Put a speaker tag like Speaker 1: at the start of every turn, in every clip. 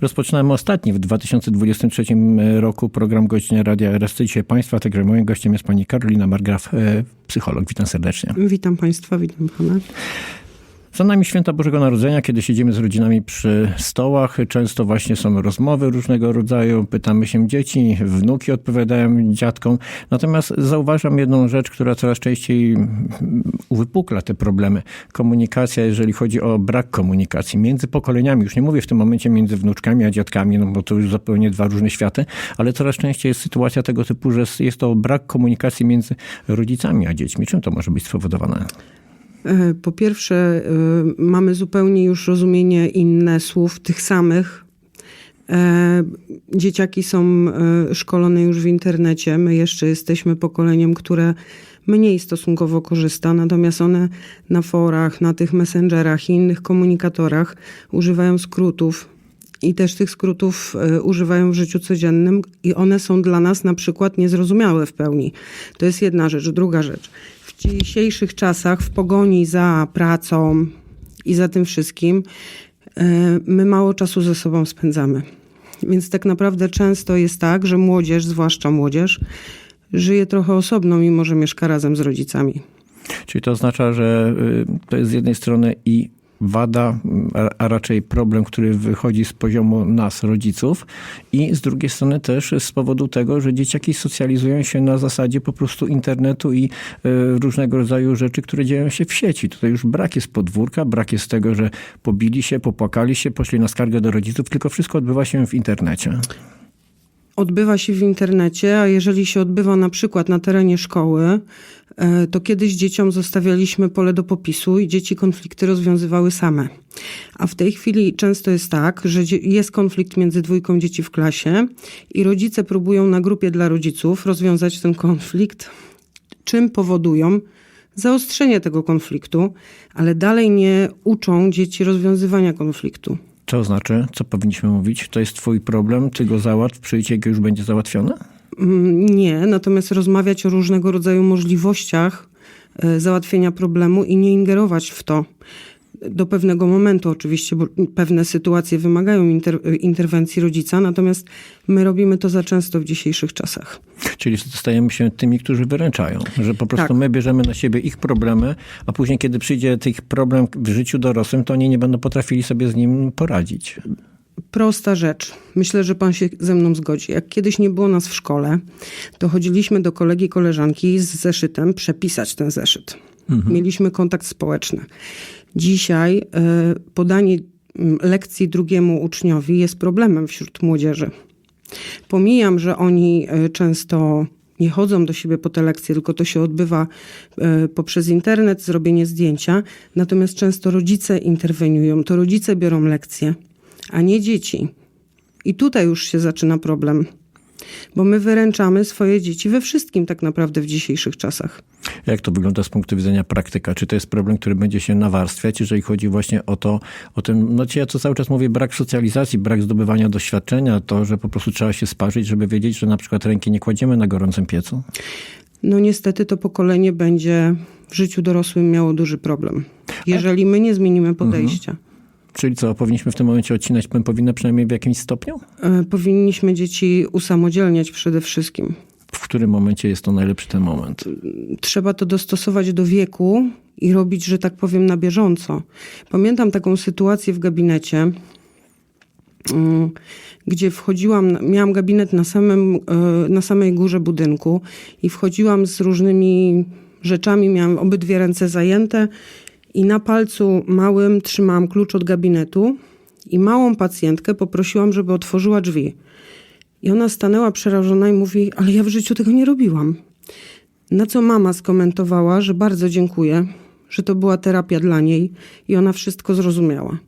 Speaker 1: Rozpoczynamy ostatni w 2023 roku program Godzina Radia RSC. Państwa, także moim gościem jest pani Karolina Margraf, e, psycholog. Witam serdecznie.
Speaker 2: Witam Państwa, witam Pana.
Speaker 1: Za nami święta Bożego Narodzenia, kiedy siedzimy z rodzinami przy stołach. Często właśnie są rozmowy różnego rodzaju, pytamy się dzieci, wnuki odpowiadają dziadkom. Natomiast zauważam jedną rzecz, która coraz częściej uwypukla te problemy. Komunikacja, jeżeli chodzi o brak komunikacji między pokoleniami. Już nie mówię w tym momencie między wnuczkami a dziadkami, no bo to już zupełnie dwa różne światy, ale coraz częściej jest sytuacja tego typu, że jest to brak komunikacji między rodzicami a dziećmi. Czym to może być spowodowane?
Speaker 2: E, po pierwsze, e, mamy zupełnie już rozumienie inne słów, tych samych. E, dzieciaki są szkolone już w internecie. My jeszcze jesteśmy pokoleniem, które mniej stosunkowo korzysta, natomiast one na forach, na tych messengerach i innych komunikatorach używają skrótów. I też tych skrótów używają w życiu codziennym, i one są dla nas na przykład niezrozumiałe w pełni. To jest jedna rzecz. Druga rzecz dzisiejszych czasach, w pogoni za pracą i za tym wszystkim, my mało czasu ze sobą spędzamy. Więc tak naprawdę często jest tak, że młodzież, zwłaszcza młodzież, żyje trochę osobno, mimo że mieszka razem z rodzicami.
Speaker 1: Czyli to oznacza, że to jest z jednej strony i wada, a raczej problem, który wychodzi z poziomu nas, rodziców, i z drugiej strony też z powodu tego, że dzieciaki socjalizują się na zasadzie po prostu internetu i różnego rodzaju rzeczy, które dzieją się w sieci. Tutaj już brak jest podwórka, brak jest tego, że pobili się, popłakali się, poszli na skargę do rodziców, tylko wszystko odbywa się w internecie
Speaker 2: odbywa się w internecie, a jeżeli się odbywa na przykład na terenie szkoły, to kiedyś dzieciom zostawialiśmy pole do popisu i dzieci konflikty rozwiązywały same. A w tej chwili często jest tak, że jest konflikt między dwójką dzieci w klasie i rodzice próbują na grupie dla rodziców rozwiązać ten konflikt, czym powodują zaostrzenie tego konfliktu, ale dalej nie uczą dzieci rozwiązywania konfliktu.
Speaker 1: Co znaczy? Co powinniśmy mówić? To jest twój problem, ty go załatw, przyjdź, jak już będzie załatwione?
Speaker 2: Nie, natomiast rozmawiać o różnego rodzaju możliwościach załatwienia problemu i nie ingerować w to. Do pewnego momentu oczywiście, bo pewne sytuacje wymagają inter interwencji rodzica, natomiast my robimy to za często w dzisiejszych czasach.
Speaker 1: Czyli stajemy się tymi, którzy wyręczają, że po prostu tak. my bierzemy na siebie ich problemy, a później, kiedy przyjdzie tych problem w życiu dorosłym, to oni nie będą potrafili sobie z nim poradzić.
Speaker 2: Prosta rzecz. Myślę, że pan się ze mną zgodzi. Jak kiedyś nie było nas w szkole, to chodziliśmy do kolegi, koleżanki z zeszytem przepisać ten zeszyt. Mhm. Mieliśmy kontakt społeczny. Dzisiaj podanie lekcji drugiemu uczniowi jest problemem wśród młodzieży. Pomijam, że oni często nie chodzą do siebie po te lekcje, tylko to się odbywa poprzez internet, zrobienie zdjęcia. Natomiast często rodzice interweniują, to rodzice biorą lekcje, a nie dzieci. I tutaj już się zaczyna problem bo my wyręczamy swoje dzieci we wszystkim tak naprawdę w dzisiejszych czasach.
Speaker 1: Jak to wygląda z punktu widzenia praktyka? Czy to jest problem, który będzie się nawarstwiać, jeżeli chodzi właśnie o to, o ten, no ja co cały czas mówię, brak socjalizacji, brak zdobywania doświadczenia, to, że po prostu trzeba się sparzyć, żeby wiedzieć, że na przykład ręki nie kładziemy na gorącym piecu?
Speaker 2: No niestety to pokolenie będzie w życiu dorosłym miało duży problem, jeżeli my nie zmienimy podejścia. Mhm.
Speaker 1: Czyli co, powinniśmy w tym momencie odcinać pępowinę przynajmniej w jakimś stopniu?
Speaker 2: Powinniśmy dzieci usamodzielniać przede wszystkim.
Speaker 1: W którym momencie jest to najlepszy ten moment?
Speaker 2: Trzeba to dostosować do wieku i robić, że tak powiem, na bieżąco. Pamiętam taką sytuację w gabinecie, gdzie wchodziłam, miałam gabinet na, samym, na samej górze budynku i wchodziłam z różnymi rzeczami, miałam obydwie ręce zajęte i na palcu małym trzymałam klucz od gabinetu i małą pacjentkę poprosiłam, żeby otworzyła drzwi. I ona stanęła przerażona i mówi, ale ja w życiu tego nie robiłam. Na co mama skomentowała, że bardzo dziękuję, że to była terapia dla niej i ona wszystko zrozumiała.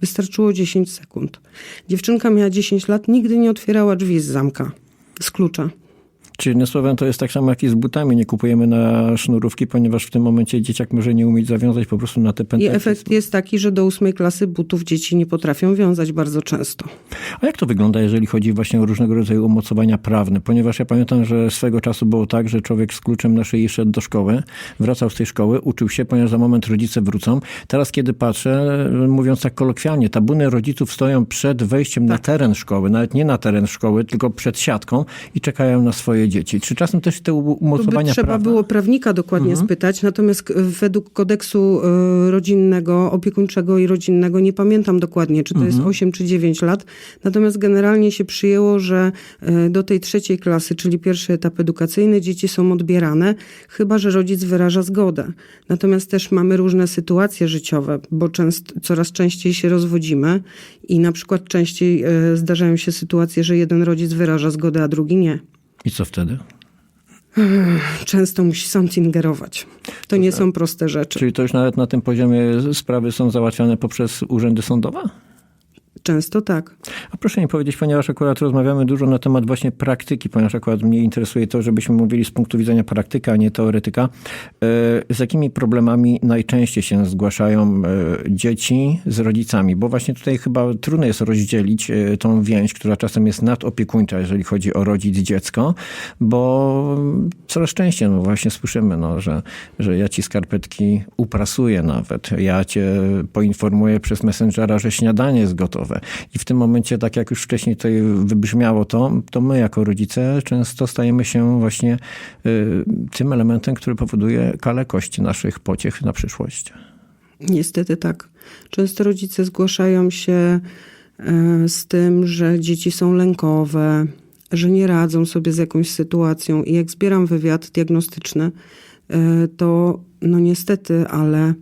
Speaker 2: Wystarczyło 10 sekund. Dziewczynka miała 10 lat, nigdy nie otwierała drzwi z zamka, z klucza.
Speaker 1: Czyli jednym słowem to jest tak samo jak i z butami. Nie kupujemy na sznurówki, ponieważ w tym momencie dzieciak może nie umieć zawiązać po prostu na te
Speaker 2: I
Speaker 1: pętelki.
Speaker 2: efekt jest taki, że do ósmej klasy butów dzieci nie potrafią wiązać bardzo często.
Speaker 1: A jak to wygląda, jeżeli chodzi właśnie o różnego rodzaju umocowania prawne? Ponieważ ja pamiętam, że swego czasu było tak, że człowiek z kluczem na szyi szedł do szkoły, wracał z tej szkoły, uczył się, ponieważ za moment rodzice wrócą. Teraz, kiedy patrzę, mówiąc tak kolokwialnie, tabuny rodziców stoją przed wejściem na teren szkoły, nawet nie na teren szkoły, tylko przed siatką i czekają na swoje dzieci. Czy czasem też te umocowania
Speaker 2: trzeba
Speaker 1: prawne?
Speaker 2: było prawnika dokładnie spytać, natomiast k- według kodeksu y, rodzinnego, opiekuńczego i rodzinnego nie pamiętam dokładnie, czy to jest 8 czy 9 lat. Natomiast generalnie się przyjęło, że y, do tej trzeciej klasy, czyli pierwszy etap edukacyjny, dzieci są odbierane, chyba że rodzic wyraża zgodę. Natomiast też mamy różne sytuacje życiowe, bo częst, coraz częściej się rozwodzimy i na przykład częściej zdarzają się sytuacje, że jeden rodzic wyraża zgodę, a drugi nie.
Speaker 1: I co wtedy?
Speaker 2: często musi sąd ingerować. To nie są proste rzeczy.
Speaker 1: Czyli to już nawet na tym poziomie sprawy są załatwiane poprzez urzędy sądowe?
Speaker 2: Często tak.
Speaker 1: A proszę mi powiedzieć, ponieważ akurat rozmawiamy dużo na temat właśnie praktyki, ponieważ akurat mnie interesuje to, żebyśmy mówili z punktu widzenia praktyka, a nie teoretyka. e, Z jakimi problemami najczęściej się zgłaszają e, dzieci z rodzicami? Bo właśnie tutaj chyba trudno jest rozdzielić e, tą więź, która czasem jest nadopiekuńcza, jeżeli chodzi o rodzic-dziecko, bo coraz częściej no właśnie słyszymy, no, że, że ja ci skarpetki uprasuję nawet, ja cię poinformuję przez Messengera, że śniadanie jest gotowe. I w tym momencie, tak jak już wcześniej tutaj wybrzmiało to, to my jako rodzice często stajemy się właśnie y, tym elementem, który powoduje kalekość naszych pociech na przyszłość.
Speaker 2: Niestety tak. Często rodzice zgłaszają się e, z tym, że dzieci są lękowe, że nie radzą sobie z jakąś sytuacją. I jak zbieram wywiad diagnostyczny, e, to no niestety, ale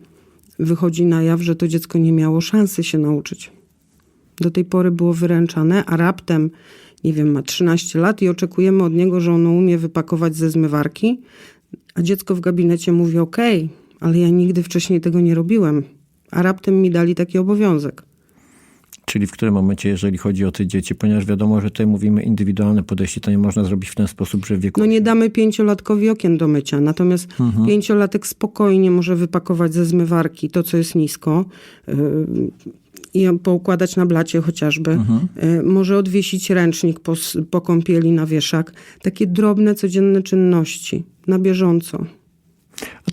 Speaker 2: wychodzi na jaw, że to dziecko nie miało szansy się nauczyć. Do tej pory było wyręczane, a raptem, nie wiem, ma 13 lat i oczekujemy od niego, że ono umie wypakować ze zmywarki, a dziecko w gabinecie mówi: Okej, ale ja nigdy wcześniej tego nie robiłem, a raptem mi dali taki obowiązek.
Speaker 1: Czyli w którym momencie, jeżeli chodzi o te dzieci, ponieważ wiadomo, że tutaj mówimy indywidualne podejście, to nie można zrobić w ten sposób, że w wieku
Speaker 2: No nie damy pięciolatkowi okien do mycia, natomiast pięciolatek spokojnie może wypakować ze zmywarki to, co jest nisko. Yy, i poukładać na blacie chociażby. Yy, Może odwiesić ręcznik po, po kąpieli na wieszak. Takie drobne, codzienne czynności, na bieżąco.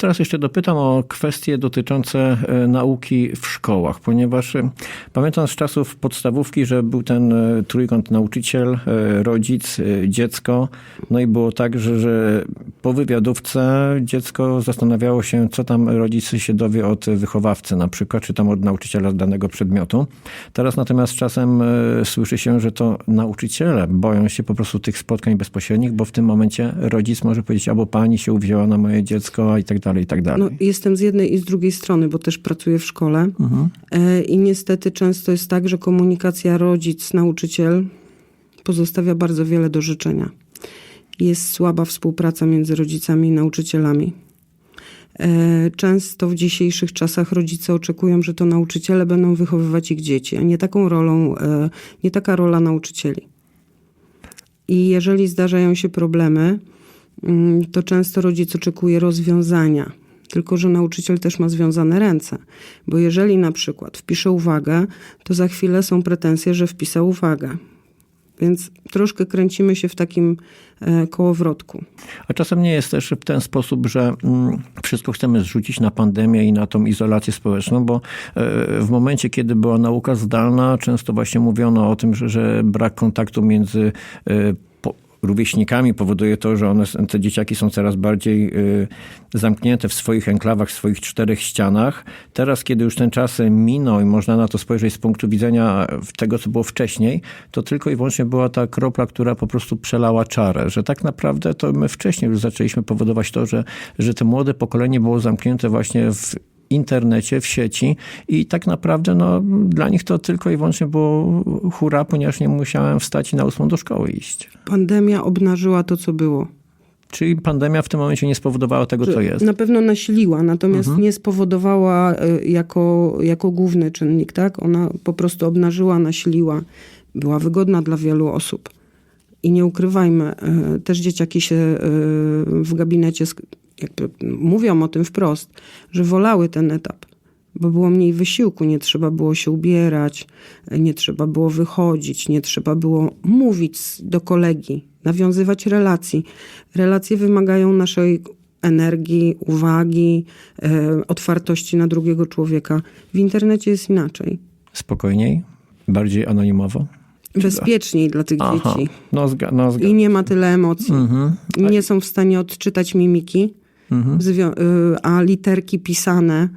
Speaker 1: Teraz jeszcze dopytam o kwestie dotyczące e, nauki w szkołach, ponieważ e, pamiętam z czasów podstawówki, że był ten e, trójkąt nauczyciel, rodzic, dziecko. No i było tak, że, że po wywiadówce dziecko zastanawiało się, co tam rodzic się dowie od wychowawcy na przykład, czy tam od nauczyciela danego przedmiotu. Teraz natomiast czasem słyszy się, że to nauczyciele boją się po prostu tych spotkań bezpośrednich, bo w tym momencie rodzic może powiedzieć, albo pani się uwzięła na moje dziecko, i tak dalej, i tak dalej.
Speaker 2: No, jestem z jednej i z drugiej strony, bo też pracuję w szkole. E, I niestety często jest tak, że komunikacja rodzic-nauczyciel pozostawia bardzo wiele do życzenia. Jest słaba współpraca między rodzicami i nauczycielami. E, Często w dzisiejszych czasach rodzice oczekują, że to nauczyciele będą wychowywać ich dzieci, a nie taką rolą, e, nie taka rola nauczycieli. I jeżeli zdarzają się problemy, to często rodzic oczekuje rozwiązania. Tylko, że nauczyciel też ma związane ręce. Bo jeżeli na przykład wpisze uwagę, to za chwilę są pretensje, że wpisał uwagę. Więc troszkę kręcimy się w takim e, kołowrotku.
Speaker 1: A czasem nie jest też w ten sposób, że mm, wszystko chcemy zrzucić na pandemię i na tą izolację społeczną, bo e, w momencie, kiedy była nauka zdalna, często właśnie mówiono o tym, że, że brak kontaktu między e, rówieśnikami powoduje to, że one, te dzieciaki są coraz bardziej y, zamknięte w swoich enklawach, w swoich czterech ścianach. Teraz, kiedy już ten czas minął i można na to spojrzeć z punktu widzenia tego, co było wcześniej, to tylko i wyłącznie była ta kropla, która po prostu przelała czarę, że tak naprawdę to my wcześniej już zaczęliśmy powodować to, że, że to młode pokolenie było zamknięte właśnie w internecie, w sieci i tak naprawdę no, dla nich to tylko i wyłącznie było hura, ponieważ nie musiałem wstać i na ósmą do szkoły iść.
Speaker 2: Pandemia obnażyła to, co było.
Speaker 1: Czyli pandemia w tym momencie nie spowodowała tego, co jest.
Speaker 2: Na pewno nasiliła, natomiast nie spowodowała e, jako, jako główny czynnik, tak? Ona po prostu obnażyła, nasiliła, była wygodna dla wielu osób. I nie ukrywajmy, e, też dzieciaki się e, w gabinecie jakby mówią o tym wprost, że wolały ten etap, bo było mniej wysiłku, nie trzeba było się ubierać, nie trzeba było wychodzić, nie trzeba było mówić do kolegi, nawiązywać relacji. Relacje wymagają naszej energii, uwagi, e, otwartości na drugiego człowieka. W internecie jest inaczej.
Speaker 1: Spokojniej, bardziej anonimowo.
Speaker 2: Bezpieczniej dla tych
Speaker 1: Aha,
Speaker 2: dzieci.
Speaker 1: no, zga, no zga.
Speaker 2: I nie ma tyle emocji.
Speaker 1: Mhm.
Speaker 2: Nie są w stanie odczytać mimiki,
Speaker 1: Mhm.
Speaker 2: y, a literki pisane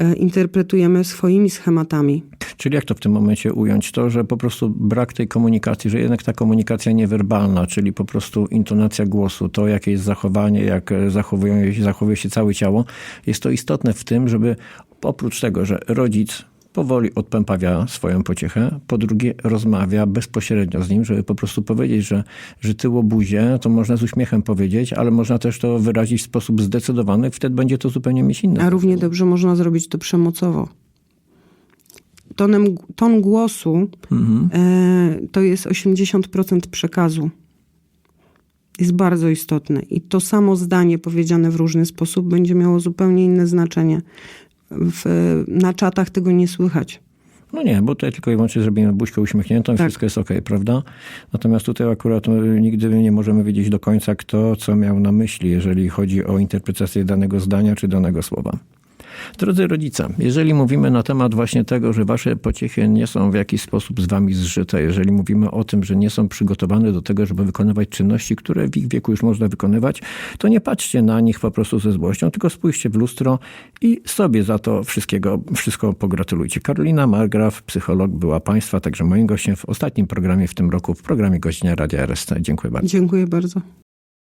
Speaker 2: y, interpretujemy swoimi schematami.
Speaker 1: Czyli jak to w tym momencie ująć? To, że po prostu brak tej komunikacji, że jednak ta komunikacja niewerbalna, czyli po prostu intonacja głosu, to jakie jest zachowanie, jak e, zachowuje się, zachowuje się całe ciało, jest to istotne w tym, żeby oprócz tego, że rodzic powoli odpępawia swoją pociechę, po drugie rozmawia bezpośrednio z nim, żeby po prostu powiedzieć, że, że ty łobuzie, to można z uśmiechem powiedzieć, ale można też to wyrazić w sposób zdecydowany, wtedy będzie to zupełnie mieć inne.
Speaker 2: A równie dobrze można zrobić to przemocowo. Tonem, ton głosu
Speaker 1: Mhm.
Speaker 2: e, to jest 80% przekazu. Jest bardzo istotne. I to samo zdanie powiedziane w różny sposób będzie miało zupełnie inne znaczenie. W, na czatach tego nie słychać.
Speaker 1: No nie, bo tutaj tylko i wyłącznie zrobimy buźkę uśmiechniętą i
Speaker 2: Tak.
Speaker 1: wszystko jest okej, prawda? Natomiast tutaj akurat e, nigdy nie możemy wiedzieć do końca, kto co miał na myśli, jeżeli chodzi o interpretację danego zdania czy danego słowa. Drodzy rodzice, jeżeli mówimy na temat właśnie tego, że wasze pociechy nie są w jakiś sposób z wami zżyte, jeżeli mówimy o tym, że nie są przygotowane do tego, żeby wykonywać czynności, które w ich wieku już można wykonywać, to nie patrzcie na nich po prostu ze złością, tylko spójrzcie w lustro i sobie za to wszystkiego, wszystko pogratulujcie. Karolina Margraf, psycholog, była Państwa także moim gościem w ostatnim programie w tym roku, w programie Gościnia Radia RST. Dziękuję bardzo.
Speaker 2: Dziękuję bardzo.